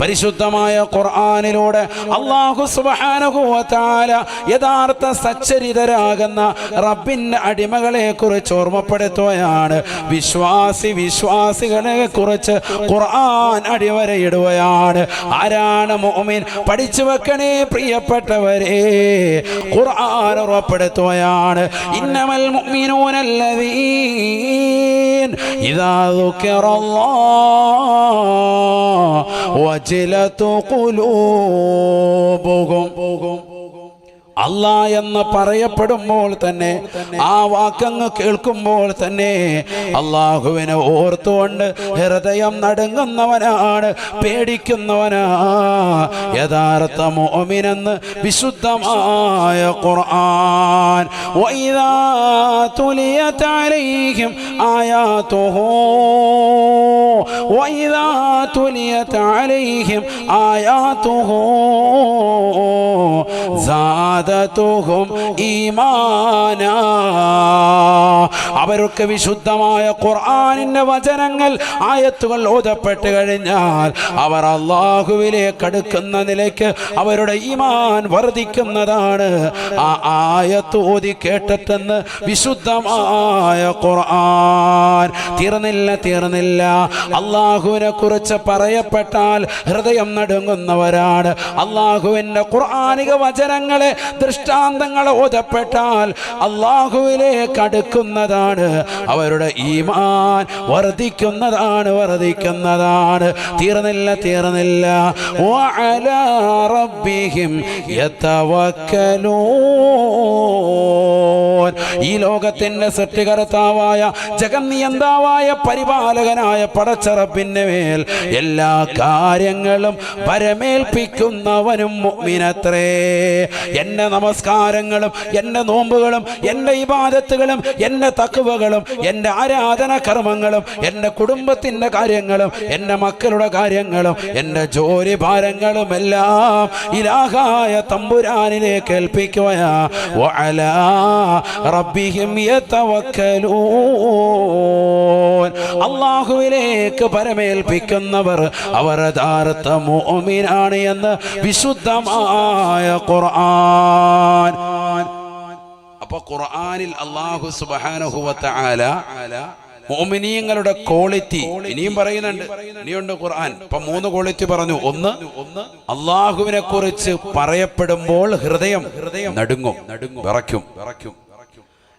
പരിശുദ്ധമായ ഖുർആാനിലൂടെ അള്ളാഹു തആല യഥാർത്ഥ സച്ചരിതരാകുന്ന റബ്ബിന്റെ അടിമകളെ കുറിച്ച് ഓർമ്മപ്പെടുത്തുകയാണ്. വിശ്വാസി വിശ്വാസികളെ കുറിച്ച് ഖുർആൻ അടിവരയിടുകയാണ്. ആരാണ് മോമിൻ പഠിച്ചു വെക്കണേ പ്രിയപ്പെട്ടവരെ ഖുർആൻ ഉറപ്പെടുത്തുകയാണ്. ഇന്നമൽ മുഅ്മിനൂനല്ലദീൻ ഇദാ ദുക്കിറല്ലാഹ് വജിലതു ഖുലൂബുഹും അല്ലാ എന്ന് പറയപ്പെടുമ്പോൾ തന്നെ ആ വാക്കങ്ങ് കേൾക്കുമ്പോൾ തന്നെ അള്ളാഹുവിനെ ഓർത്തുകൊണ്ട് ഹൃദയം നടുങ്ങുന്നവനാണ് പേടിക്കുന്നവനാ. യഥാർത്ഥ മോമിനെന്ന് വിശുദ്ധമായ ഖുർആൻ. തുലിയത് അലൈഹിം സാദതുഹും ഈമാന. അവർക്ക് വിശുദ്ധമായ ഖുർആനിന്റെ വചനങ്ങൾ ആയത്തുകൾ ഓതപ്പെട്ട് കഴിഞ്ഞാൽ അവർ അള്ളാഹുവിലേക്ക് അടുക്കുന്ന നിലയ്ക്ക് അവരുടെ ഈമാൻ വർദ്ധിക്കുന്നതാണ്. ആ ആയത്ത് ഓതി കേട്ടിട്ടെന്ന് വിശുദ്ധമായ ഖുർആൻ തീർന്നില്ല തീർന്നില്ല. അള്ളാഹുവിനെ കുറിച്ച് പറയപ്പെട്ടാൽ ഹൃദയം നടുങ്ങുന്നവരാണ്. അള്ളാഹുവിന്റെ ഖുർആാനിക വചനങ്ങളെ ദൃഷ്ടാന്തങ്ങൾ ഓതപ്പെട്ടാൽ അള്ളാഹുവിലേക്ക് അടുക്കുന്നതാണ്. അവരുടെ ഈമാൻ വർദ്ധിക്കുന്നതാണ് വർദ്ധിക്കുന്നതാണ്. തീർന്നില്ല തീർന്നില്ല. ഈ ലോകത്തിന്റെ സൃഷ്ടികർത്താവായ ജഗന്നിയന്താവായ പരിപാലകനായ പടച്ചറപ്പിന്റെ മേൽ എല്ലാ കാര്യങ്ങളും പരമേൽപ്പിക്കുന്നവനും മുഅ്മിനത്രേ. എന്റെ നമസ്കാരങ്ങളും എന്റെ നോമ്പുകളും എന്റെ ഇബാദത്തുകളും എന്റെ തക്കുവകളും എന്റെ ആരാധന കർമ്മങ്ങളും എന്റെ കുടുംബത്തിന്റെ കാര്യങ്ങളും എന്റെ മക്കളുടെ കാര്യങ്ങളും എന്റെ ജോലി ഭാരങ്ങളും എല്ലാം ഇലാഹായ തമ്പുരാനിലേക്ക് ഏൽപ്പിക്കുകയാ. റബ്ബിഹിം യതവക്കലൂൻ. അള്ളാഹുവിലേക്ക് പരമേൽപ്പിക്കുന്നവർ അവർ യഥാർത്ഥ മോമിനാണ് എന്ന് വിശുദ്ധമായ ഖുർആൻ. അപ്പൊ ഖുർആനിൽ അള്ളാഹു സുബ്ഹാനഹു ആല മോമിനീയങ്ങളുടെ ക്വാളിറ്റി ഇനിയും പറയുന്നുണ്ട്. ഇനിയുണ്ട് ഖുർആൻ. ഇപ്പൊ മൂന്ന് ക്വാളിറ്റി പറഞ്ഞു. ഒന്ന് ഒന്ന് അള്ളാഹുവിനെ കുറിച്ച് പറയപ്പെടുമ്പോൾ ഹൃദയം ഹൃദയം നടുങ്ങും നടുങ്ങും വിറയ്ക്കും വിറയ്ക്കും.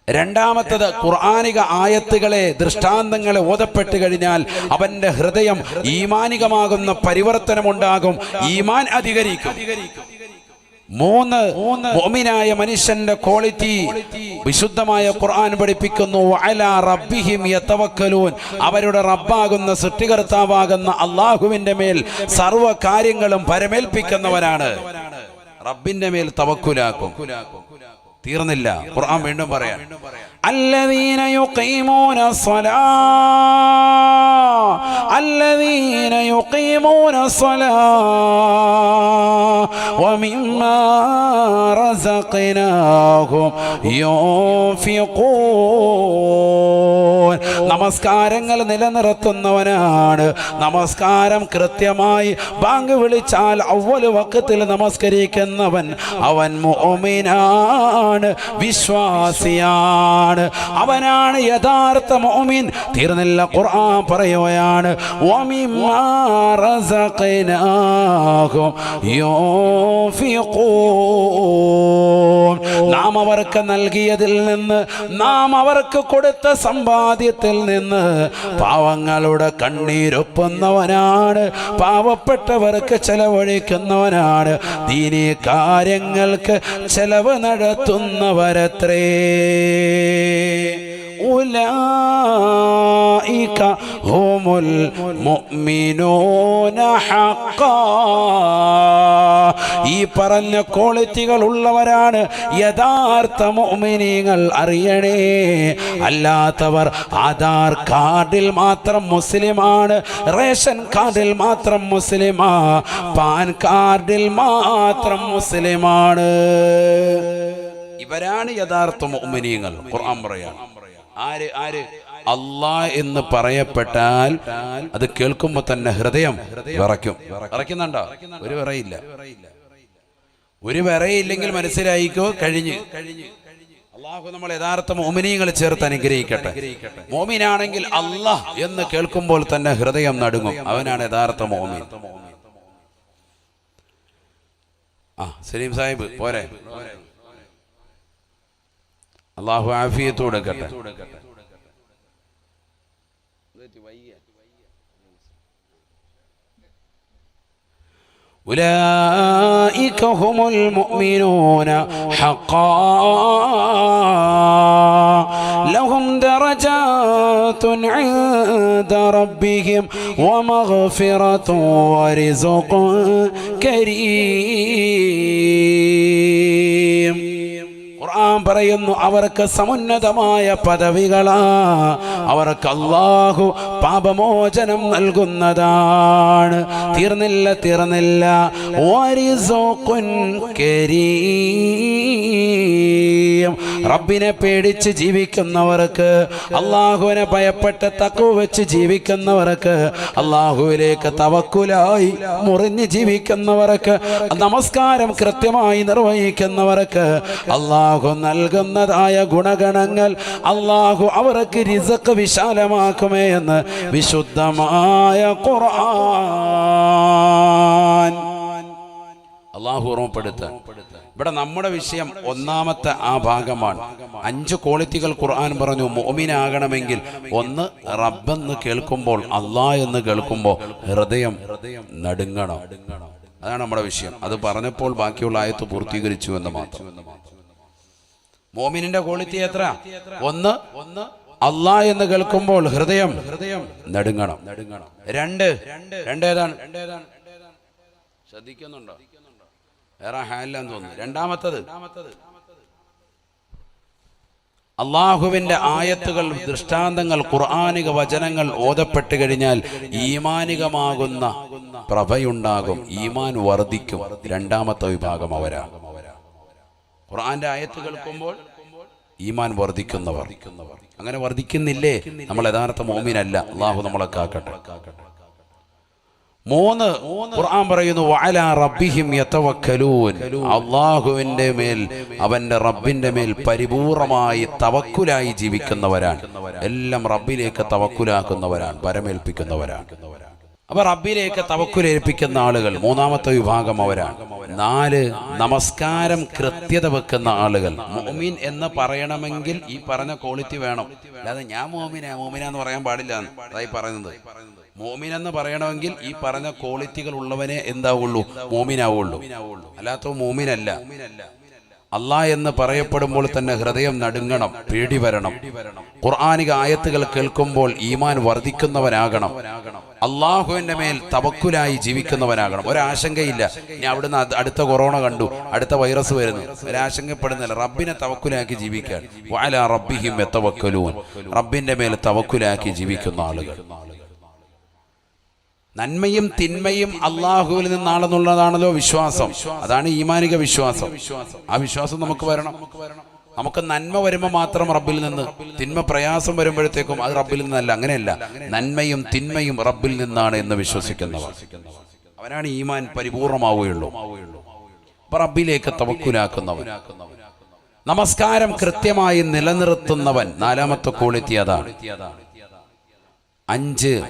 രണ്ടാമത്തത് ഖുർആാനിക ആയത്തുകളെ ദൃഷ്ടാന്തങ്ങളെ ഓതപ്പെട്ട് കഴിഞ്ഞാൽ അവന്റെ ഹൃദയം ഈമാനികമാകുന്ന പരിവർത്തനമുണ്ടാകും ഈമാൻ അധികരിക്കും. മൂന്ന് മോമിനായ മനുഷ്യന്റെ ക്വാളിറ്റി വിശുദ്ധമായ ഖുർആൻ പഠിപ്പിക്കുന്നു റബ്ബിഹിം യതവക്കലൂൻ. അവരുടെ റബ്ബാകുന്ന സൃഷ്ടികർത്താവാകുന്ന അള്ളാഹുവിന്റെ മേൽ സർവ കാര്യങ്ങളും പരമേൽപ്പിക്കുന്നവരാണ് റബ്ബിന്റെ മേൽ തവക്കുലാക്കും. തീർന്നില്ല ഖുർആൻ വീണ്ടും പറയാം الذين يقيمون الصلاة الذين يقيمون الصلاة ومما رزقناهم ينفقون നമസ്കാരങ്ങൾ നിലനിർത്തുന്നവനാണ് നമസ്കാരം കൃത്യമായി ബാങ്ക് വിളിച്ചാൽ അവല് വക്കത്തിൽ നമസ്കരിക്കുന്നവൻ അവൻ മോമിനാണ് വിശ്വാസിയാണ്. അവനാണ് യഥാർത്ഥ മോമിൻ. തീർന്നില്ല ഖുർആൻ പറയുകയാണ് നാം അവർക്ക് നൽകിയതിൽ നിന്ന് നാം അവർക്ക് കൊടുത്ത സമ്പാദ്യത്തിൽ നിന്ന് പാവങ്ങളുടെ കണ്ണീരൊപ്പുന്നവനാണ്. പാവപ്പെട്ടവർക്ക് ചെലവഴിക്കുന്നവനാണ്. ദീനീ കാര്യങ്ങൾക്ക് ചെലവ് നടന്നവരത്രേ ഉലായിക ഹുമുൽ മുഅ്മിനൂന ഹഖ. ഈ പറഞ്ഞ ക്വാളിറ്റികൾ ഉള്ളവരാണ് യഥാർത്ഥ മുഅ്മിനീങ്ങൾ. അറിയണേ അല്ലാത്തവർ ആധാർ കാർഡിൽ മാത്രം മുസ്ലിമാണ് റേഷൻ കാർഡിൽ മാത്രം മുസ്ലിമാ പാൻ കാർഡിൽ മാത്രം മുസ്ലിമാണ്. ഇവരാണ് യഥാർത്ഥ മോമിനിയങ്ങൾ ഖുർആൻ പറയാണ്. ആര് ആര്? അല്ലാ എന്ന് പറയപ്പെട്ടാൽ അത് കേൾക്കുമ്പോൾ തന്നെ ഹൃദയം വിറയ്ക്കും. വിറയ്ക്കുന്നുണ്ടോ? ഒരു വിറയില്ല. ഒരു വിറയില്ലെങ്കിൽ മനസ്സിലായിക്കോ? കഴിഞ്ഞ്. അള്ളാഹു നമ്മൾ യഥാർത്ഥ മോമിനിയങ്ങൾ ചേർത്ത് അനുഗ്രഹിക്കട്ടെ. മോമിനാണെങ്കിൽ അല്ലാ എന്ന് കേൾക്കുമ്പോൾ തന്നെ ഹൃദയം നടുങ്ങും. അവനാണ് യഥാർത്ഥ മോമിൻ ആ സലീം സാഹിബ് പോരെ. അള്ളാഹു ആഫിയത്ത് കൊടുക്കട്ടെ أولئك هم المؤمنون حقا لهم درجات عند ربهم ومغفرة ورزق كريم ഖുർആൻ പറയുന്നു അവർക്ക് സമുന്നതമായ പദവികളാ. അവർക്ക് അള്ളാഹു പാപമോചനം നൽകുന്നതാണ്. തീർന്നില്ല തീർന്നില്ല. വരിസുഖുൻ കരീം. റബ്ബിനെ പേടിച്ച് ജീവിക്കുന്നവർക്ക് അള്ളാഹുവിനെ ഭയപ്പെട്ട തക്കു വെച്ച് ജീവിക്കുന്നവർക്ക് അള്ളാഹുവിലേക്ക് തവക്കുലായി മുറിഞ്ഞ് ജീവിക്കുന്നവർക്ക് നമസ്കാരം കൃത്യമായി നിർവഹിക്കുന്നവർക്ക് അള്ളാഹു നൽകുന്നതായ ഗുണഗണങ്ങൾ അള്ളാഹു അവർക്ക് രിസക്ക് വിശാലമാക്കുമേ എന്ന് വിശുദ്ധമായ ഖുർആൻ. അള്ളാഹു ഓർമ്മപ്പെടുത്ത ഇവിടെ നമ്മുടെ വിഷയം ഒന്നാമത്തെ ആ ഭാഗമാണ്. അഞ്ച് ക്വാളിറ്റികൾ ഖുർആൻ പറഞ്ഞു മോമിനാകണമെങ്കിൽ ഒന്ന് റബ്ബെന്ന് കേൾക്കുമ്പോൾ അള്ളാ എന്ന് കേൾക്കുമ്പോൾ ഹൃദയം നടുങ്ങണം. അതാണ് നമ്മുടെ വിഷയം. അത് പറഞ്ഞപ്പോൾ ബാക്കിയുള്ള ആയത്ത് പൂർത്തീകരിച്ചു എന്ന് മാത്രം. മോമിനിന്റെ ക്വാളിറ്റി എത്ര? ഒന്ന് ഒന്ന് അള്ളാ എന്ന് കേൾക്കുമ്പോൾ ഹൃദയം ഹൃദയം നടുങ്ങണം നടുങ്ങണം. രണ്ട്. രണ്ട് ഏതാണ്? ശ്രദ്ധിക്കുന്നുണ്ടോ? വേറെ ഹാലില്ലാന്ന് തോന്നുന്നു. രണ്ടാമത്തത് അള്ളാഹുവിന്റെ ആയത്തുകൾ ദൃഷ്ടാന്തങ്ങൾ ഖുർആാനിക വചനങ്ങൾ ഓതപ്പെട്ട് കഴിഞ്ഞാൽ ഈമാനികമാകുന്ന പ്രഭയുണ്ടാകും ഈമാൻ വർദ്ധിക്കും. രണ്ടാമത്തെ വിഭാഗം അവരാ. ഖുർആന്റെ ആയത്ത് കേൾക്കുമ്പോൾ ഈമാൻ വർദ്ധിക്കുന്നവർ. അങ്ങനെ വർദ്ധിക്കുന്നില്ലേ? നമ്മൾ യഥാർത്ഥ മോമിനല്ല. അള്ളാഹു നമ്മളെ കാക്കട്ടെ. മൂന്ന് ഖുർആൻ പറയുന്നു വഅല റബ്ബിഹിം യതവക്കലൂൻ. അല്ലാഹുവിന്റെ മേൽ അവന്റെ റബ്ബിന്റെ മേൽ പരിപൂർണമായി തവക്കുലായി ജീവിക്കുന്നവരാണ്. എല്ലാം റബ്ബിലേക്ക് തവക്കുലാക്കുന്നവരാണ് പരമേൽപ്പിക്കുന്നവരാണ്. അപ്പൊ റബ്ബിലേക്ക് തവക്കുലേൽപ്പിക്കുന്ന ആളുകൾ മൂന്നാമത്തെ വിഭാഗം അവരാണ്. നാല് നമസ്കാരം കൃത്യത വെക്കുന്ന ആളുകൾ. മോമിൻ എന്ന് പറയണമെങ്കിൽ ഈ പറഞ്ഞ ക്വാളിറ്റി വേണം. അല്ലാതെ ഞാൻ മോമിനാ മോമിനാന്ന് പറയാൻ പാടില്ല അതായി പറയുന്നത്. മോമിൻ എന്ന് പറയണമെങ്കിൽ ഈ പറഞ്ഞ ക്വാളിറ്റികൾ ഉള്ളവനെ എന്താവുള്ളൂ? മോമിനാവുള്ളൂ. അല്ലാത്ത മോമിനല്ല. അള്ളാ എന്ന് പറയപ്പെടുമ്പോൾ തന്നെ ഹൃദയം നടുങ്ങണം പേടി വരണം ഖുർആാനിക ആയത്തുകൾ കേൾക്കുമ്പോൾ ഈമാൻ വർദ്ധിക്കുന്നവനാകണം അള്ളാഹുവിന്റെ മേൽ തവക്കുലായി ജീവിക്കുന്നവനാകണം. ഒരാശങ്കയില്ല. ഇനി അവിടുന്ന് അടുത്ത കൊറോണ കണ്ടു. അടുത്ത വൈറസ് വരുന്നു. ഒരാശങ്കപ്പെടുന്നില്ല. റബ്ബിനെ തവക്കുലാക്കി ജീവിക്കാൻ. റബ്ബിഹിം റബ്ബിന്റെ മേൽ തവക്കുലാക്കി ജീവിക്കുന്ന ആളുകൾ. നന്മയും തിന്മയും അള്ളാഹുവിൽ നിന്നാണെന്നുള്ളതാണല്ലോ വിശ്വാസം. അതാണ് ഈമാനിക വിശ്വാസം. ആ വിശ്വാസം നമുക്ക് വരണം. നമുക്ക് നന്മ വരുമ്പോൾ മാത്രം റബ്ബിൽ നിന്ന് തിന്മ പ്രയാസം വരുമ്പോഴത്തേക്കും അത് റബ്ബിൽ നിന്നല്ല അങ്ങനെയല്ല. നന്മയും തിന്മയും റബ്ബിൽ നിന്നാണ് എന്ന് വിശ്വസിക്കുന്നവർ. അവനാണ് ഈമാൻ പരിപൂർണമാവുകയുള്ളൂ. റബ്ബിലേക്ക് തവക്കുലാക്കുന്നവൻ. നമസ്കാരം കൃത്യമായി നിലനിർത്തുന്നവൻ നാലാമത്തെ ക്വാളിറ്റി അതാണ്. അഞ്ച്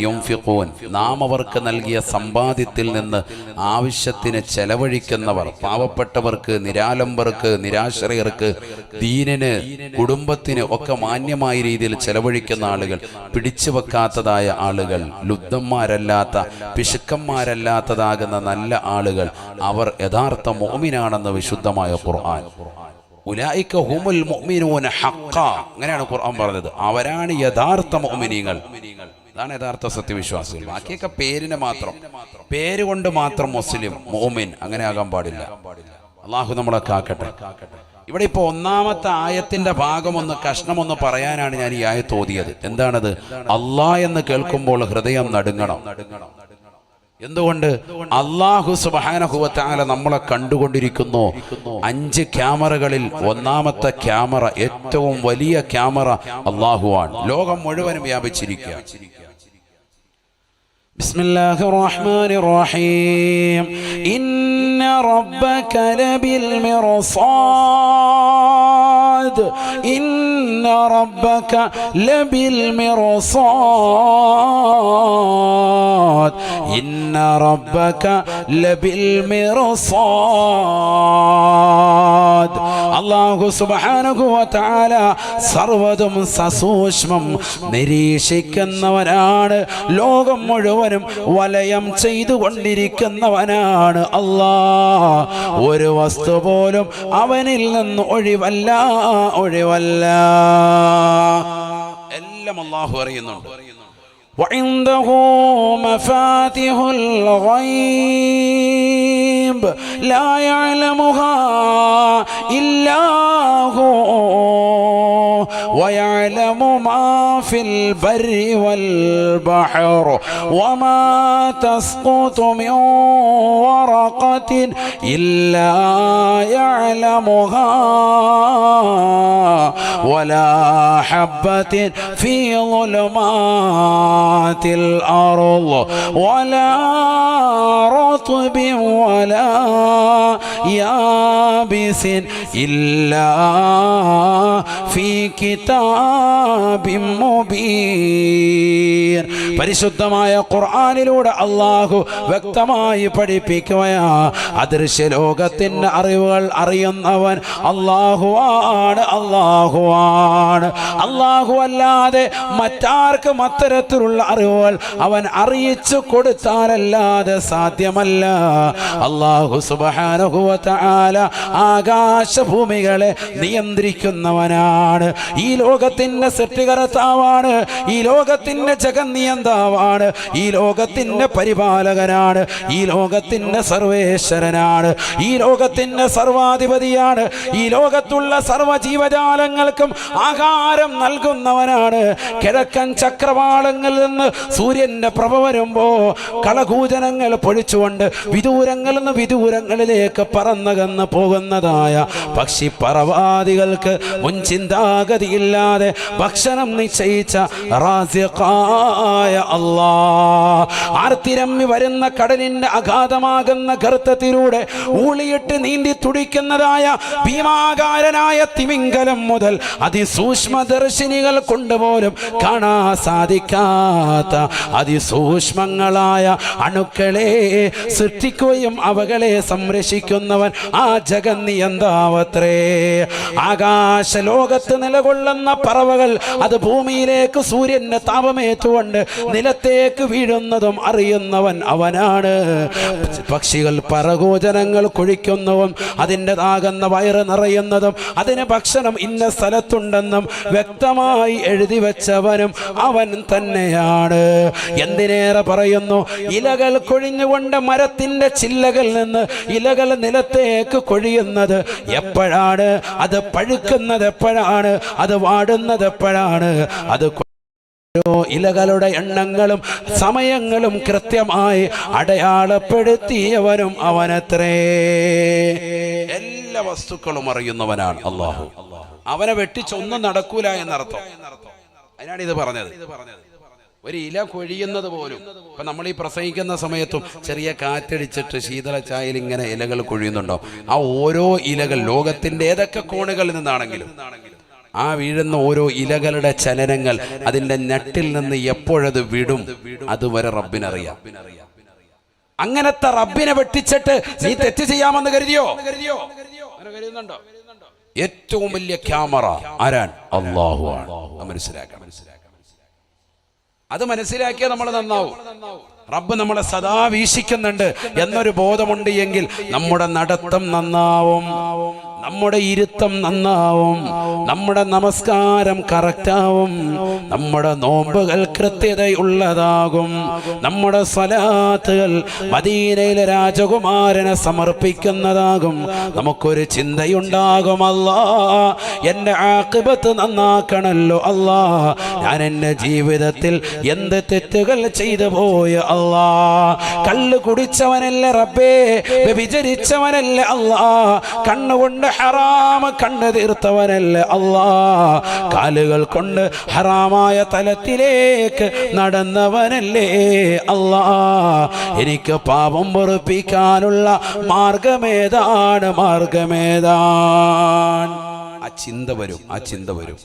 യുംഫിഖൂൻ. നാം അവർക്ക് നൽകിയ സമ്പാദ്യത്തിൽ നിന്ന് ആവശ്യത്തിന് ചെലവഴിക്കുന്നവർ പാവപ്പെട്ടവർക്ക് നിരാലംബർക്ക് നിരാശ്രയർക്ക് ദീനിന് കുടുംബത്തിന് ഒക്കെ മാന്യമായ രീതിയിൽ ചെലവഴിക്കുന്ന ആളുകൾ പിടിച്ചു വെക്കാത്തതായ ആളുകൾ ലുബ്ധന്മാരല്ലാത്ത പിശുക്കന്മാരല്ലാത്തതാകുന്ന നല്ല ആളുകൾ അവർ യഥാർത്ഥ മോമിനാണെന്ന് വിശുദ്ധമായ ഖുർആൻ. ഉലായിക്ക മുഅ്മിനൂന ഹഖ അങ്ങനെയാണ് ഖുർആൻ പറഞ്ഞത്. അവരാണ് യഥാർത്ഥ മുഅ്മിനീങ്ങൾ. അതാണ് യഥാർത്ഥ സത്യവിശ്വാസികൾ. ബാക്കിയൊക്കെ പേരിന് മാത്രം. പേര് കൊണ്ട് മാത്രം മുസ്ലിം മുഅ്മിൻ അങ്ങനെ ആകാൻ പാടില്ല. അള്ളാഹു നമ്മളെ കാക്കട്ടെ. ഇവിടെ ഇപ്പൊ ഒന്നാമത്തെ ആയത്തിന്റെ ഭാഗമൊന്ന് കഷ്ണമൊന്ന് പറയാനാണ് ഞാൻ ഈ ആയത്ത് ഓതിയത്. എന്താണത്? അള്ളാ എന്ന് കേൾക്കുമ്പോൾ ഹൃദയം നടുങ്ങണം. എന്തുകൊണ്ട്? അള്ളാഹു സുബാനഹുവത്താല നമ്മളെ കണ്ടുകൊണ്ടിരിക്കുന്നു. അഞ്ച് ക്യാമറകളിൽ ഒന്നാമത്തെ ക്യാമറ ഏറ്റവും വലിയ ക്യാമറ അള്ളാഹുവാണ് ലോകം മുഴുവനും വ്യാപിച്ചിരിക്കുക بسم الله الرحمن الرحيم إن ربك لبالمرصاد إن ربك لبالمرصاد إن ربك لبالمرصاد അള്ളാഹു സുബാനുഭവത്താല സർവതും സസൂക്ഷ്മം നിരീക്ഷിക്കുന്നവനാണ് ലോകം മുഴുവനും വലയം ചെയ്തുകൊണ്ടിരിക്കുന്നവനാണ് അല്ലാ ഒരു വസ്തു പോലും അവനിൽ നിന്ന് ഒഴിവല്ല ഒഴിവല്ല എല്ലാം അള്ളാഹു അറിയുന്നുണ്ട് وعنده مفاتيح الغيب لا يعلمها إلا هو ويعلم ما في البر والبحر وما تسقط من ورقة إلا يعلمها ولا حبة في ظلمات الأرض ولا رطب ولا يابس إلا في كتاب مبين പരിശുദ്ധമായ ഖുർആാനിലൂടെ അള്ളാഹു വ്യക്തമായി പഠിപ്പിക്കുകയാ. അദൃശ്യ ലോകത്തിന്റെ അറിവുകൾ അറിയുന്നവൻ അള്ളാഹുവാണ് അള്ളാഹുവാണ് അള്ളാഹു അല്ലാതെ മറ്റാർക്കും അത്തരത്തിലുള്ള അറിവുകൾ അവൻ അറിയിച്ചു കൊടുത്താലല്ലാതെ സാധ്യമല്ല. അള്ളാഹു സുബാനുഭവത്താല ആകാശഭൂമികളെ നിയന്ത്രിക്കുന്നവനാണ്. ഈ ലോകത്തിന്റെ സൃഷ്ടികർത്താവാണ് ഈ ലോകത്തിന്റെ ലോകത്തിന്റെ ജഗന്നിയന്താവാണ് ഈ ലോകത്തിന്റെ പരിപാലകനാണ്. ഈ ലോകത്തിന്റെ സർവേശ്വരനാണ്. ഈ ലോകത്തിന്റെ സർവാധിപതിയാണ്. ഈ ലോകത്തുള്ള സർവ ജീവജാലങ്ങൾക്കും ആഹാരം നൽകുന്നവനാണ്. കിഴക്കൻ ചക്രവാളങ്ങളിൽ നിന്ന് സൂര്യന്റെ പ്രഭ വരുമ്പോൾ കളകൂജനങ്ങൾ പൊഴിച്ചുകൊണ്ട് വിദൂരങ്ങളിൽ നിന്ന് വിദൂരങ്ങളിലേക്ക് പറന്നകന്ന് പോകുന്നതായ പക്ഷി പറവാദികൾക്ക് മുൻചിന്താഗതിയില്ലാതെ ഭക്ഷണം നിശ്ചയിച്ച ആർത്തിരമ്മി വരുന്ന കടലിന്റെ അഗാധമാകുന്ന ഗർത്തത്തിലൂടെ ഊളിയിട്ട് നീന്തി തുടിക്കുന്നതായ ഭീമാകാരനായ തിമിംഗലം മുതൽ അതിസൂക്ഷ്മദർശിനികൾ കൊണ്ടുപോലും കാണാൻ സാധിക്കാത്ത അതിസൂക്ഷ്മങ്ങളായ അണുക്കളെ സൃഷ്ടിക്കുകയും അവകളെ സംരക്ഷിക്കുന്നവൻ ആ ജഗന്നിയന്താവത്രേ ആകാശ ലോകത്ത് നിലകൊള്ളുന്ന പറവകൾ അത് ഭൂമിയിലേക്ക് സൂര്യന്റെ താപമേറ്റുകൊണ്ട് നിലത്തേക്ക് വീഴുന്നതും അറിയുന്നവൻ അവനാണ്. പക്ഷികൾ പറഗോചനങ്ങൾ കുഴിക്കുന്നതും അതിന്റെതാകുന്ന വയറ് നിറയുന്നതും അതിന് ഭക്ഷണം ഇന്ന സ്ഥലത്തുണ്ടെന്നും വ്യക്തമായി എഴുതി വെച്ചവനും അവൻ തന്നെയാണ്. എന്തിനേറെ പറയുന്നു? ഇലകൾ കൊഴിഞ്ഞുകൊണ്ട് മരത്തിന്റെ ചില്ലകളിൽ നിന്ന് ഇലകൾ നിലത്തേക്ക് കൊഴിയുന്നത് എപ്പോഴാണ്? അത് പഴുക്കുന്നത് എപ്പോഴാണ്? അത് വാടുന്നത് എപ്പോഴാണ്? അത് ഓരോ ഇലകളുടെ എണ്ണങ്ങളും സമയങ്ങളും കൃത്യമായി അടയാളപ്പെടുത്തിയവനും അവനത്രേ. എല്ലാ വസ്തുക്കളും അറിയുന്നവനാണ് അള്ളാഹു. അവനെ വെട്ടിച്ചൊന്നും നടക്കൂല എന്നർത്ഥം. അതിനാണ് ഇത് പറഞ്ഞത്. ഒരു ഇല കൊഴിയുന്നത് പോലും ഇപ്പൊ നമ്മൾ ഈ പ്രസംഗിക്കുന്ന സമയത്തും ചെറിയ കാറ്റടിച്ചിട്ട് ശീതള ചായയിൽ ഇങ്ങനെ ഇലകൾ കൊഴിയുന്നുണ്ടോ ആ ഓരോ ഇലകൾ ലോകത്തിന്റെ ഏതൊക്കെ കോണുകളിൽ നിന്നാണെങ്കിലും ആ വീഴുന്ന ഓരോ ഇലകളുടെ ചലനങ്ങൾ അതിന്റെ ഞെട്ടിൽ നിന്ന് എപ്പോഴത് വിടും? അതുവരെ റബ്ബിനറിയാം. അങ്ങനത്തെ റബ്ബിനെ വെട്ടിച്ചിട്ട് നീ തെറ്റ് ചെയ്യാമെന്ന് കരുതിയോ? ഏറ്റവും വലിയ ക്യാമറ ആരാൻ അള്ളാഹു ആണ്. അത് മനസ്സിലാക്കണം. അത് മനസ്സിലാക്കിയാൽ നമ്മൾ നന്നാവും. റബ്ബ് നമ്മളെ സദാ വീക്ഷിക്കുന്നുണ്ട്. എന്നൊരു ബോധമുണ്ട് എങ്കിൽ നമ്മുടെ നടത്തം നന്നാവും. നമ്മുടെ ഇരുത്തം നന്നാവും. നമ്മുടെ നമസ്കാരം കറക്റ്റാവും. നമ്മുടെ നോമ്പുകൾ കൃത്യതയുള്ളതാകും. നമ്മുടെ സ്വലാത്തുകൾ മദീനയിലെ രാജകുമാരനെ സമർപ്പിക്കുന്നതാകും. നമുക്കൊരു ചിന്തയുണ്ടാകും. അല്ലാ എന്റെ ആക്കിബത്ത് നന്നാക്കണല്ലോ അല്ലാ. ഞാൻ എന്റെ ജീവിതത്തിൽ എന്ത് തെറ്റുകൾ ചെയ്തു പോയ അല്ലാ. കള്ള് കുടിച്ചവനല്ലേ റബ്ബേ വിചരിച്ചവനല്ലേ അല്ലാ. കണ്ണുകൊണ്ട് ഹറാമ കണ്ണു തീർത്തവനല്ല അല്ലാ. കാലുകൾ കൊണ്ട് ഹറാമായ തലത്തിലേക്ക് നടന്നവനല്ലേ അള്ളാ എനിക്ക് പാപം പൊറുപ്പിക്കാനുള്ള മാർഗമേതാണ്? മാർഗമേതാണ്? ആ ചിന്ത വരും ആ ചിന്ത വരും.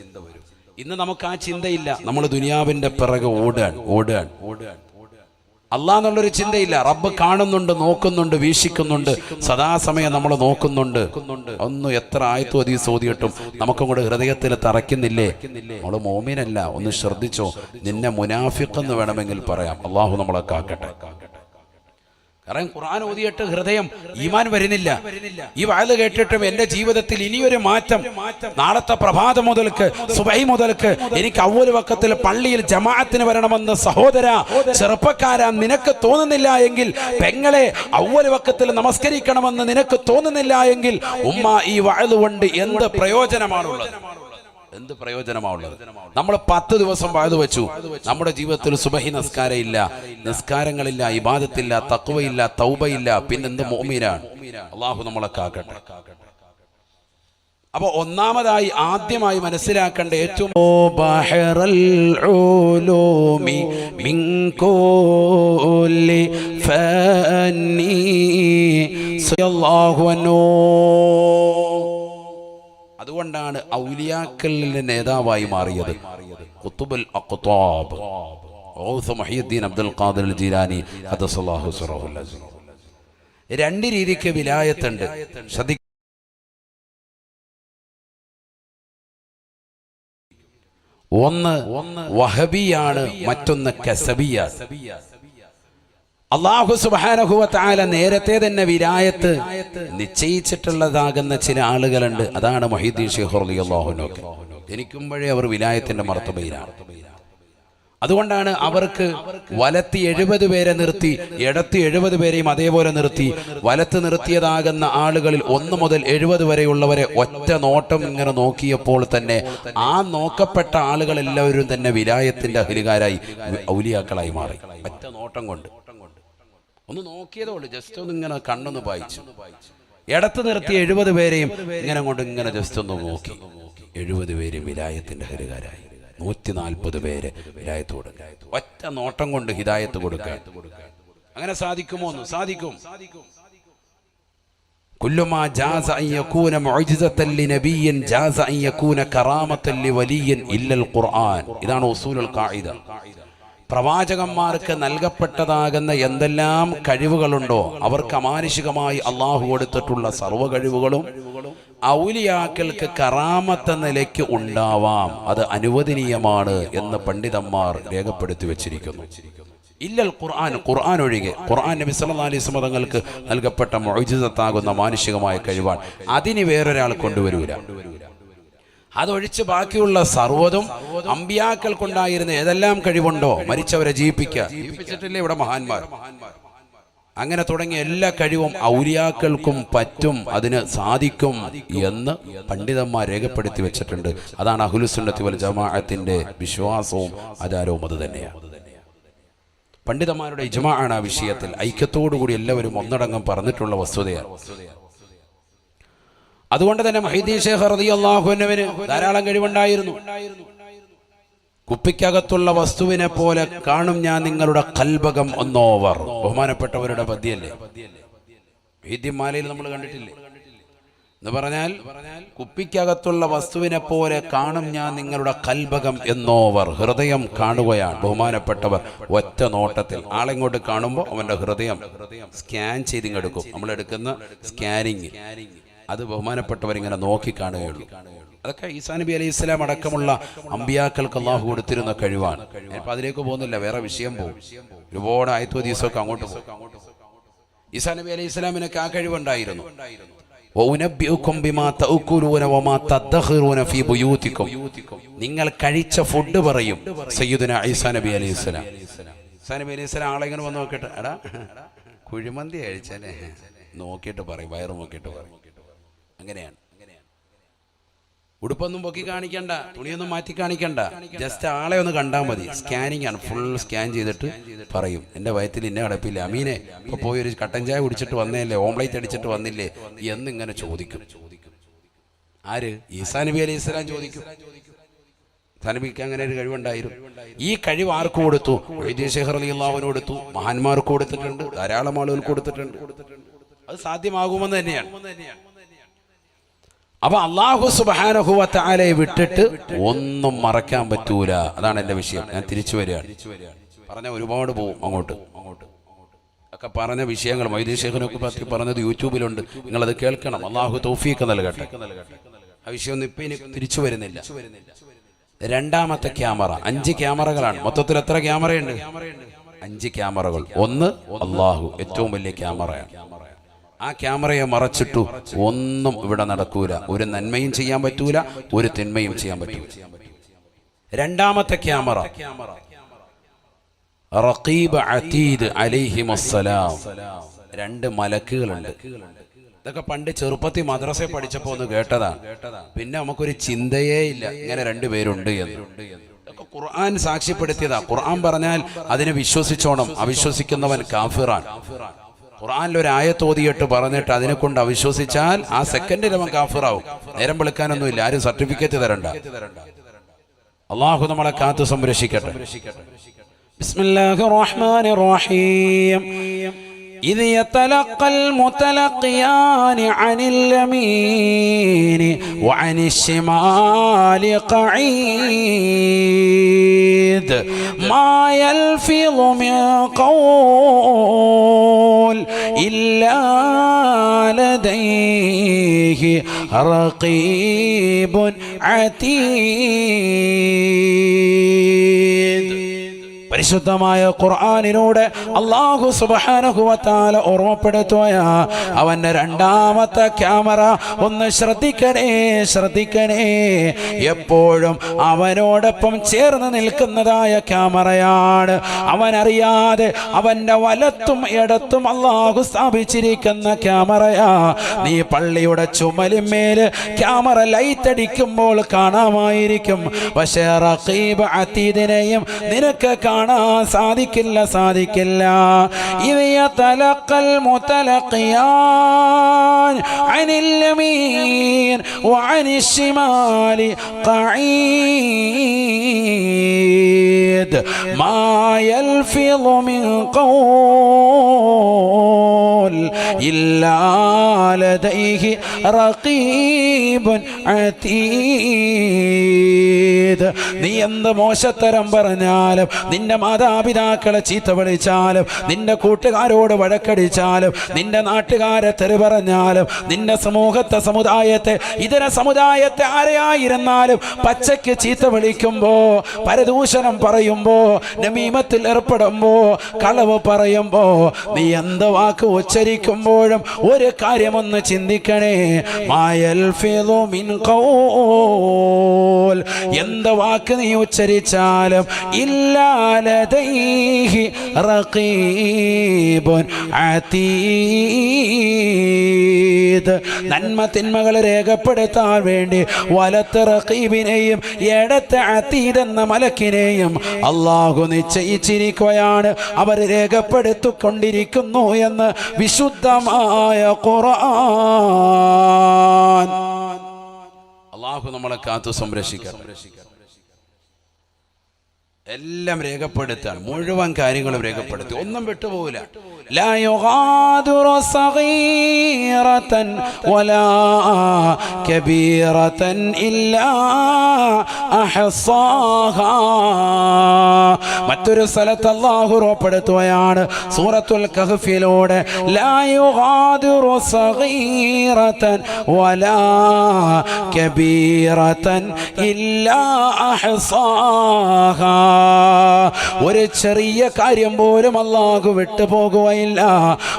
ഇന്ന് നമുക്ക് ആ ചിന്തയില്ല. നമ്മൾ ദുനിയാവിന്റെ പിറകെ ഓടുകയാണ് ഓടുകയാണ് ഓടുകയാണ്. അള്ളാന്നുള്ളൊരു ചിന്തയില്ല. റബ്ബ് കാണുന്നുണ്ട് നോക്കുന്നുണ്ട് വീക്ഷിക്കുന്നുണ്ട്. സദാസമയം നമ്മൾ നോക്കുന്നുണ്ട്. ഒന്ന് എത്ര ആയത്തു അതി സോതിയിട്ടും നമുക്കും കൂടെ ഹൃദയത്തിൽ തറയ്ക്കുന്നില്ലേ? നമ്മൾ മോമിനല്ല. ഒന്ന് ശ്രദ്ധിച്ചോ? നിന്നെ മുനാഫിക്കെന്ന് വേണമെങ്കിൽ പറയാം. അള്ളാഹു നമ്മളെ കാക്കട്ടെ. കാരണം ഖുർആൻ ഓതിയിട്ട് ഹൃദയം ഈമാൻ വരുന്നില്ല. ഈ വായത് കേട്ടിട്ടും എന്റെ ജീവിതത്തിൽ ഇനിയൊരു മാറ്റം. നാളത്തെ പ്രഭാതം മുതൽക്ക് സുബൈ മുതൽക്ക് എനിക്ക് അവൽ വക്കത്തിൽ പള്ളിയിൽ ജമാഅത്തിന് വരണമെന്ന് സഹോദര ചെറുപ്പക്കാരാ നിനക്ക് തോന്നുന്നില്ല എങ്കിൽ പെങ്ങളെ അവൽ വക്കത്തിൽ നമസ്കരിക്കണമെന്ന് നിനക്ക് തോന്നുന്നില്ല എങ്കിൽ ഉമ്മ ഈ വായത് കൊണ്ട് എന്ത് പ്രയോജനമാണുള്ളത്? എന്ത് പ്രയോജനമാണുള്ളത് നമ്മൾ പത്ത് ദിവസം വാഴ്തു വെച്ചു. നമ്മുടെ ജീവിതത്തിൽ സുബഹി നിസ്കാരം ഇല്ല നിസ്കാരങ്ങളില്ല ഇബാദത്തില്ല തക്കുവയില്ല തൗബയില്ല. പിന്നെന്ത് മോമീനാണ്? അള്ളാഹു നമ്മളെ കാക്കട്ടെ. അപ്പൊ ഒന്നാമതായി ആദ്യമായി മനസ്സിലാക്കേണ്ട ഏറ്റവും ഫന്നി സല്ലല്ലാഹു അതുകൊണ്ടാണ് ഔലിയാക്കളിലെ നേതാവായി മാറിയത്. മുഹിയുദ്ദീൻ അബ്ദുൽ ഖാദിർ ജീലാനി രണ്ട് രീതിക്ക് വിലായത്തുണ്ട്. ശ്രദ്ധി ഒന്ന് വഹബിയാണ് മറ്റൊന്ന് കസബിയ അള്ളാഹു സുബാനഹുവത്തായ നേരത്തെ തന്നെ വിരായത്ത് നിശ്ചയിച്ചിട്ടുള്ളതാകുന്ന ചില ആളുകളുണ്ട്. അതാണ് മൊഹീദ്ദീൻ ഷെയ്ഖുർ അലി അള്ളാഹുനൊക്കെ ജനിക്കുമ്പോഴേ അവർ വിലായത്തിന്റെ മർത്തബയിലാണ്. അതുകൊണ്ടാണ് അവർക്ക് വലത്തി എഴുപത് പേരെ നിർത്തി ഇടത്തി എഴുപത് പേരെയും അതേപോലെ നിർത്തി വലത്ത് നിർത്തിയതാകുന്ന ആളുകളിൽ ഒന്ന് മുതൽ എഴുപത് വരെയുള്ളവരെ ഒറ്റ നോട്ടം ഇങ്ങനെ നോക്കിയപ്പോൾ തന്നെ ആ നോക്കപ്പെട്ട ആളുകളെല്ലാവരും തന്നെ വിലായത്തിന്റെ അഹലികാരായി ഔലിയാക്കളായി മാറി. ഒറ്റ നോട്ടം കൊണ്ട്. ഒന്ന് നോക്കിയതേ ഉള്ളൂ ജസ്റ്റ് ഒന്ന് ഇങ്ങനെ കണ്ണൊന്ന് വായിച്ചു. ഇടത്ത് നിർത്തി എഴുപത് പേരെയും ഇങ്ങനെ കൊണ്ട് ഇങ്ങനെ ജസ്റ്റ് ഒന്ന് നോക്കി. എഴുപത് പേരും വിലായത്തിന്റെ ഹരികാരായി. നൂറ്റി നാൽപ്പത് പേര് വിലായത്ത് ഒറ്റ നോട്ടം കൊണ്ട് ഹിതായത്ത് കൊടുക്കാൻ. അങ്ങനെ സാധിക്കുമോ സാധിക്കും. ഇതാണ് ഖായിദ പ്രവാചകന്മാർക്ക് നൽകപ്പെട്ടതാകുന്ന എന്തെല്ലാം കഴിവുകളുണ്ടോ അവർക്ക് അമാനുഷികമായി അള്ളാഹു കൊടുത്തിട്ടുള്ള സർവ കഴിവുകളും ഔലിയാക്കൾക്ക് കറാമത്ത നിലയ്ക്ക് ഉണ്ടാവാം. അത് അനുവദനീയമാണ് എന്ന് പണ്ഡിതന്മാർ രേഖപ്പെടുത്തി വെച്ചിരിക്കുന്നു. ഇല്ലൽ ഖുർആൻ ഖുർആൻ ഒഴികെ. ഖുർആൻ നബി സല്ലല്ലാഹു അലൈഹി വസല്ലം തങ്ങൾക്ക് നൽകപ്പെട്ട മൊഴിജിതത്താകുന്ന മാനുഷികമായ കഴിവാണ്. അതിന് വേറൊരാൾ കൊണ്ടുവരൂല. അതൊഴിച്ച് ബാക്കിയുള്ള സർവതും അമ്പിയാക്കൾക്കുണ്ടായിരുന്ന ഏതെല്ലാം കഴിവുണ്ടോ മരിച്ചവരെ ജീവിപ്പിക്കുക. ജീവിപ്പിച്ചിട്ടില്ലേ ഇവിടെ മഹാന്മാർ. അങ്ങനെ തുടങ്ങിയ എല്ലാ കഴിവും ഔലിയാക്കൾക്കും പറ്റും അതിന് സാധിക്കും എന്ന് പണ്ഡിതന്മാർ രേഖപ്പെടുത്തി വെച്ചിട്ടുണ്ട്. അതാണ് അഹുലുസുന്നത്തി വൽ ജമാഅത്തിന്റെ വിശ്വാസവും ആചാരവും അത് തന്നെയാണ്. പണ്ഡിതന്മാരുടെ ഇജ്മാആണ് ആ വിഷയത്തിൽ. ഐക്യത്തോടുകൂടി എല്ലാവരും ഒന്നടങ്കം പറഞ്ഞിട്ടുള്ള വസ്തുതയാണ്. അതുകൊണ്ട് തന്നെ മഹീദീൻ ഷേഖ് റളിയല്ലാഹുവിന് ധാരാളം കഴിവുണ്ടായിരുന്നു. കുപ്പിക്കകത്തുള്ള വസ്തുവിനെ പോലെ കാണും ഞാൻ നിങ്ങളുടെ കൽബകം ഒന്നോവർ. ബഹുമാനപ്പെട്ടവരുടെ പദ്യല്ലേ? വൈദ്യമാലയിൽ നമ്മൾ കണ്ടിട്ടില്ലേ? എന്ന് പറഞ്ഞാൽ കുപ്പിക്കകത്തുള്ള വസ്തുവിനെ പോലെ കാണും ഞാൻ നിങ്ങളുടെ കൽബകം എന്നോവർ. ഹൃദയം കാണുകയാണ് ബഹുമാനപ്പെട്ടവർ ഒറ്റ നോട്ടത്തിൽ. ആളെങ്ങോട്ട് കാണുമ്പോൾ അവന്റെ ഹൃദയം സ്കാൻ ചെയ്തിങ്ങെടുക്കും നമ്മൾ എടുക്കുന്ന സ്കാനിങ്. അത് ബഹുമാനപ്പെട്ടവരിങ്ങനെ ഇങ്ങനെ നോക്കി കാണുകയുള്ളൂ. അതൊക്കെ ഈസാ നബി അലൈഹി ഇസ്ലാം അടക്കമുള്ള അമ്പിയാക്കൾക്ക് അള്ളാഹു കൊടുത്തിരുന്ന കഴിവാണ്. ഇപ്പൊ അതിലേക്ക് പോകുന്നില്ല വേറെ വിഷയം പോകും. ഒരുപാട് ആയത്വ ദിവസമൊക്കെ അങ്ങോട്ട് പോകും. ഈസാ നബി അലൈഹി ഇസ്ലാമിനൊക്കെ ആ കഴിവുണ്ടായിരുന്നു. നിങ്ങൾ കഴിച്ച ഫുഡ് പറയും സയ്യിദുന ഈസാ നബി അലൈഹി സ്വലാം. ഈസാ നബി അലൈഹി സ്വലാം ആളെ ഇങ്ങനെ വന്ന് നോക്കട്ടെ. എടാ കുഴിമന്തി കഴിച്ചല്ലേ? നോക്കിയിട്ട് പറയും വയറ് നോക്കിയിട്ട് പറയും. അങ്ങനെയാണ്. ഉടുപ്പൊന്നും പൊക്കി കാണിക്കണ്ട തുണിയൊന്നും മാറ്റി കാണിക്കണ്ട. ജസ്റ്റ് ആളെ ഒന്ന് കണ്ടാൽ മതി. സ്കാനിങ് ആണ്. ഫുൾ സ്കാൻ ചെയ്തിട്ട് പറയും. എന്റെ വയറ്റിൽ ഇന്ന അടപ്പില്ല അമീനെ ഇപ്പൊ പോയി ഒരു കട്ടൻ ചായ കുടിച്ചിട്ട് വന്നേല്ലേ ഓംലേറ്റ് അടിച്ചിട്ട് വന്നില്ലേ? എന്നിങ്ങനെ ചോദിക്കും. ആര്? ഈസാ നബി അലൈഹി സ്വലാം ചോദിക്കും. സനബിക്ക് അങ്ങനെ ഒരു കഴിവുണ്ടായിരുന്നു. ഈ കഴിവ് ആർക്ക് കൊടുത്തു? വൈദ്യശേഖർ അലി അള്ളാഹുവിന് കൊടുത്തു. മഹാന്മാർക്ക് കൊടുത്തിട്ടുണ്ട്. ധാരാളം ആളുകൾ കൊടുത്തിട്ടുണ്ട്. അത് സാധ്യമാകുമെന്ന് തന്നെയാണ്. അപ്പൊ അള്ളാഹു സുബാനഹുവത്താലെ വിട്ടിട്ട് ഒന്നും മറക്കാൻ പറ്റൂല. അതാണ് എന്റെ വിഷയം. ഞാൻ തിരിച്ചു വരികയാണ്. പറഞ്ഞ ഒരുപാട് പോവും അങ്ങോട്ട്. അങ്ങോട്ട് ഒക്കെ പറഞ്ഞ വിഷയങ്ങൾ മൈദീ ഷേഖിനൊക്കെ പറ്റി പറഞ്ഞത് യൂട്യൂബിലുണ്ട്. നിങ്ങൾ അത് കേൾക്കണം. അള്ളാഹു തൗഫീഖ് നൽകട്ടെ. ആ വിഷയം വിഷയമൊന്നും ഇപ്പൊ ഇനി തിരിച്ചു വരുന്നില്ല. രണ്ടാമത്തെ ക്യാമറ. അഞ്ച് ക്യാമറകളാണ്. മൊത്തത്തിൽ എത്ര ക്യാമറയുണ്ട്? അഞ്ച് ക്യാമറകൾ. ഒന്ന് അള്ളാഹു ഏറ്റവും വലിയ ക്യാമറയാണ്. ആ ക്യാമറയെ മറച്ചിട്ടു. ഒന്നും ഇവിടെ നടക്കൂല. ഒരു നന്മയും ചെയ്യാൻ പറ്റൂല ഒരു തിന്മയും ചെയ്യാൻ പറ്റൂല. രണ്ടാമത്തെ ക്യാമറ. റഖീബ് അതീദ് അലൈഹിമസ്സലാം. രണ്ട് മലക്കുകളുണ്ട്. ഇതൊക്കെ പണ്ട് ചെറുപ്പത്തിൽ മദ്രസയിൽ പഠിച്ചപ്പോ ഒന്ന് കേട്ടതാണ്. പിന്നെ നമുക്കൊരു ചിന്തയേ ഇല്ല. ഇങ്ങനെ രണ്ടുപേരുണ്ട് എന്ന്. ഖുർആൻ സാക്ഷ്യപ്പെടുത്തിയതാ. ഖുർആൻ പറഞ്ഞാൽ അതിനെ വിശ്വസിച്ചോണം. അവിശ്വസിക്കുന്നവൻ കാഫിറാൻ ഖുറാനിൽ ഒരു ആയത്ത് ഓതിയിട്ട് പറഞ്ഞിട്ട് അതിനെ കൊണ്ട് അവിശ്വസിച്ചാൽ ആ സെക്കൻഡിൽ അവൻ കാഫിറാവും. നേരം വെളുക്കാനൊന്നുമില്ല. ആരും സർട്ടിഫിക്കറ്റ് തരണ്ട. അള്ളാഹു നമ്മളെ കാത്തു സംരക്ഷിക്കട്ടെ. ബിസ്മില്ലാഹിർ റഹ്മാനിർ റഹീം. إذ يتلقى المتلقيان عن اليمين وعن الشمال قعيد. ما يلفظ من قول إلا لديه رقيب عتيد. പരിശുദ്ധമായ ഖുർആാനിലൂടെ അള്ളാഹു സുബാനുഹുവത്താല ഓർമ്മപ്പെടുത്തുകയാ. അവന്റെ രണ്ടാമത്തെ ക്യാമറ ഒന്ന് ശ്രദ്ധിക്കണേ ശ്രദ്ധിക്കണേ. എപ്പോഴും അവനോടൊപ്പം ചേർന്ന് നിൽക്കുന്നതായ ക്യാമറയാണ്. അവനറിയാതെ അവന്റെ വലത്തും ഇടത്തും അള്ളാഹു സ്ഥാപിച്ചിരിക്കുന്ന ക്യാമറയാ. നീ പള്ളിയുടെ ചുമലിന്മേൽ ക്യാമറ ലൈറ്റ് അടിക്കുമ്പോൾ കാണാമായിരിക്കും. പക്ഷേ റഖീബ് അതീതിനെയും നിനക്ക് സാധിക്കില്ല സാധിക്കില്ല ഇവയ തലക്കൽ മുത്തലക്കിയാൻ അനിൽ യമീൻ وعن الشمال قعيد ما يلفظ من قول إلا لديه رقيب عتيد നീ എന്ത് മോശത്തരം പറഞ്ഞാലും നിന്റെ മാതാപിതാക്കളെ ചീത്ത വിളിച്ചാലും നിന്റെ കൂട്ടുകാരോട് വഴക്കടിച്ചാലും നിന്റെ നാട്ടുകാരെ തെറി പറഞ്ഞാലും നിന്റെ സമൂഹത്തെ സമുദായത്തെ ഇതര സമുദായത്തെ ആരെയായിരുന്നാലും പച്ചയ്ക്ക് ചീത്ത വിളിക്കുമ്പോൾ പരദൂഷണം പറയുമ്പോൾ നമീമത്തിൽ ഏർപ്പെടുമ്പോ കളവ് പറയുമ്പോൾ നീ എന്ത് വാക്ക് ഉച്ചരിക്കുമ്പോഴും ഒരു കാര്യമൊന്ന് ചിന്തിക്കണേ. മായൽ മിൻ എന്ത് വാക്ക് നീ ഉച്ചരിച്ചാലും ഇല്ലാലതൈഹി റഖീബ് അതീദ് നന്മ തിന്മകൾ രേഖപ്പെടുത്താൻ വേണ്ടി വലത്ത് റഖീബിനെയും ഇടത്ത് അതീദ് എന്ന മലക്കിനെയും അള്ളാഹു നിശ്ചയിച്ചിരിക്കുകയാണ്. അവർ രേഖപ്പെടുത്തിക്കൊണ്ടിരിക്കുന്നു എന്ന് വിശുദ്ധമായ ഖുർആൻ. അള്ളാഹു നമ്മളെ കാത്തു സംരക്ഷിക്കണം എല്ലാം രേഖപ്പെടുത്താണ് മുഴുവൻ കാര്യങ്ങളും രേഖപ്പെടുത്തി ഒന്നും വിട്ടുപോകില്ല لا يغادر صغيرة ولا كبيرة إلا أحصاها മറ്റൊരു സ്ഥലത്ത് അള്ളാഹു ഉറപ്പെടുത്തുകയാണ് സൂറത്തുൽ കഹഫിലൂടെ لا يغادر صغيرة ولا كبيرة إلا أحصاها ഒരു ചെറിയ കാര്യം പോലും അള്ളാഹു വിട്ടുപോകുകയില്ല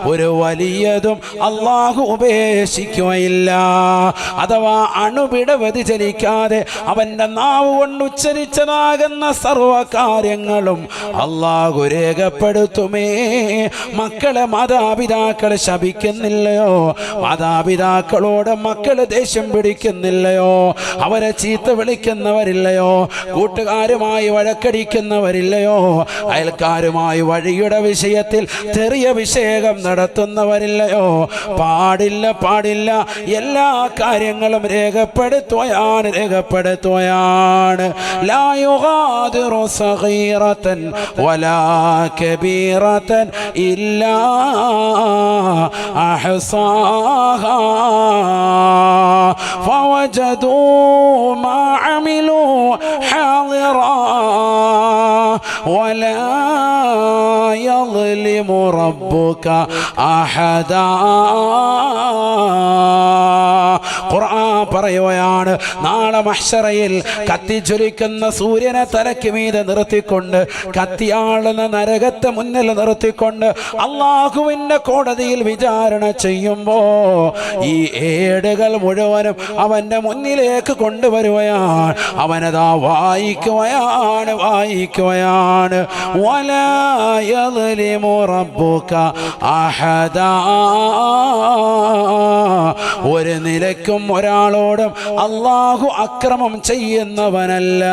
ഒരു വലിയതും അള്ളാഹു ഉപേക്ഷിക്കുകയില്ല. അഥവാ അണുവിട വ്യതിചലിക്കാതെ അവന്റെ നാവ് കൊണ്ട് ഉച്ചരിച്ചതാകുന്ന സർവകാര്യങ്ങളും അള്ളാഹു രേഖപ്പെടുത്തുമേ. മക്കളെ മാതാപിതാക്കളെ ശപിക്കുന്നില്ലയോ? മാതാപിതാക്കളോട് മക്കൾ ദേഷ്യം പിടിക്കുന്നില്ലയോ? അവരെ ചീത്ത വിളിക്കുന്നവരില്ലയോ? കൂട്ടുകാരുമായി വഴക്കടിക്കുന്നവരില്ലയോ അയൽക്കാരുമായി വഴിയുടെ വിഷയത്തിൽ ചെറിയ വിഷയം നടത്തുന്നവരില്ലയോ പാടില്ല പാടില്ല എല്ലാ കാര്യങ്ങളും രേഖപ്പെടുത്തുകയാണ് രേഖപ്പെടുത്തുകയാണ് ലാ യുഗാദിറു സഗീറതൻ വലാ കബീറതൻ ഇല്ലാ അഹ്സാഹാ فوجدوا ما يظلم ربك أحدا ഖുർആൻ പറയുകയാണ് നാളെ മഹ്ശറയിൽ കത്തിജ്വലിക്കുന്ന സൂര്യനെ തലയ്ക്ക് മീതെ നിർത്തിക്കൊണ്ട് കത്തിയാളുന്ന നരകത്തെ മുന്നിൽ നിർത്തിക്കൊണ്ട് അള്ളാഹുവിന്റെ കോടതിയിൽ വിചാരണ ചെയ്യുമ്പോൾ ഈ ഏടുകൾ മുഴുവനും അവന്റെ മുന്നിലേക്ക് കൊണ്ടുവരുകയാണ്. അവനതാ വായിക്കുകയാണ് വായിക്കുകയാണ്. ഒരു നിലയ്ക്കും ഒരാളോടും അള്ളാഹു അക്രമം ചെയ്യുന്നവനല്ല.